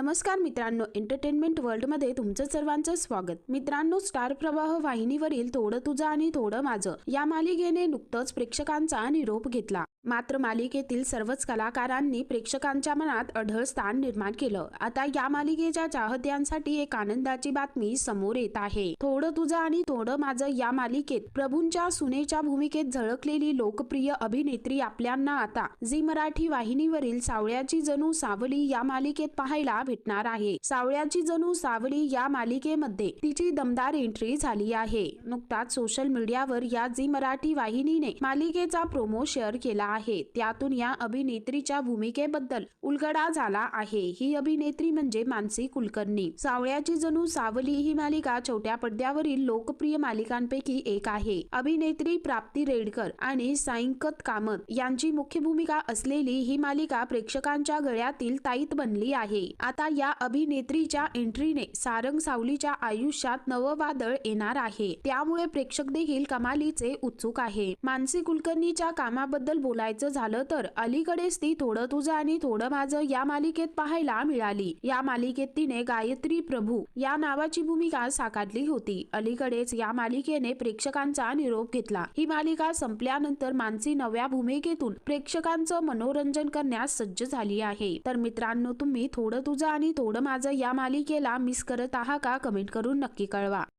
नमस्कार मित्रांनो एंटरटेनमेंट वर्ल्डमध्ये तुमचं सर्वांचं स्वागत. मित्रांनो स्टार प्रवाह वाहिनीवरील थोडं तुझं आणि थोडं माझं या मालिकेने नुकतंच प्रेक्षकांचा निरोप घेतला. मात्र मालिकेतील सर्वच कलाकारांनी प्रेक्षकांच्या मनात अढळ स्थान निर्माण केलं. आता या मालिकेच्या चाहत्यांसाठी एक आनंदाची बातमी समोर येत आहे. थोडं तुझं आणि थोडं माझं या मालिकेत प्रभूंच्या सुनेच्या भूमिकेत झळकलेली लोकप्रिय अभिनेत्री आपल्यांना आता झी मराठी वाहिनीवरील सावळ्याची जणू सावली या मालिकेत पाहायला भेटणार आहे. सावळ्याची जणू सावली या मालिकेमध्ये तिची दमदार एंट्री झाली आहे. नुकताच सोशल मीडियावर या झी मराठी वाहिनीने मालिकेचा प्रोमो शेअर केला आहे. त्यातून या अभिनेत्रीच्या भूमिकेबद्दल उलगडा झाला आहे. ही अभिनेत्री म्हणजे मानसी कुलकर्णी. सावळ्याची जणू सावली ही मालिका छोट्या पडद्यावरील लोकप्रिय मालिकांपैकी एक आहे. अभिनेत्री प्राप्ती रेडकर आणि सायंकत कामत यांची मुख्य भूमिका असलेली ही मालिका प्रेक्षकांच्या गळ्यातील ताईत बनली आहे. आता आता या अभिनेत्रीच्या एंट्रीने सारंग सावलीच्या आयुष्यात नवं वादळ येणार आहे. त्यामुळे प्रेक्षक देखील कमालीचे उत्सुक आहे. मानसी कुलकर्णीच्या कामाबद्दल बोलायचं झालं तर अलीकडेच ती थोडं तुझं आणि थोडं माझं या मालिकेत पाहायला मिळाली. या मालिकेत तिने गायत्री प्रभू या नावाची भूमिका साकारली होती. अलीकडेच या मालिकेने प्रेक्षकांचा निरोप घेतला. ही मालिका संपल्यानंतर मानसी नव्या भूमिकेतून प्रेक्षकांचं मनोरंजन करण्यास सज्ज झाली आहे. तर मित्रांनो तुम्ही थोडं तुझं आणि थोडं माझं या मालिकेला मिस करत आहा का? कमेंट करून नक्की कळवा.